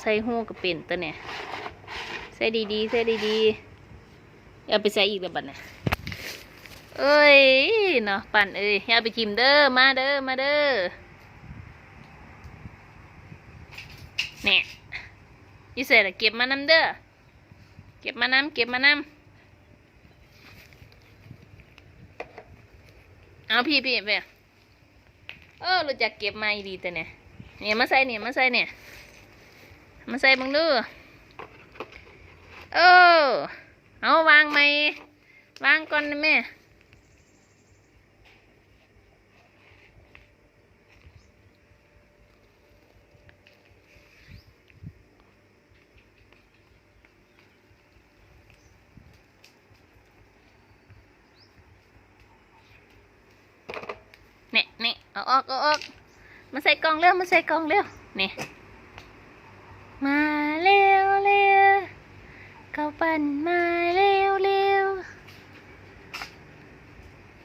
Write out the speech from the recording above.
ใส่หูกับเป็นตัวเนี่ยใส่ดีๆใส่ดีๆเอาไปใส่อีกแล้วบัดเนี่ยเอ้ยเนาะปั่นเอ้ยอย่าไปทิมเด้อมาเด้อมาเด้อเนี่ยอยี่เสร็จเก็บมานำเด้อเก็บมานำเก็บมานำเอาพี่พี่ไปเออรู้จักเก็บมาอีดีแต่เนี่ยเนี่ยมาใส่เนี่ยมาใส่เนี่ย มาใส่บังดูเออเอาวางไหมวางก่อนนะแม่เนี่ยเนี่ยเอาออกเอาออกมาใส่กล่องเร็วมาใส่กล่องเร็วนี่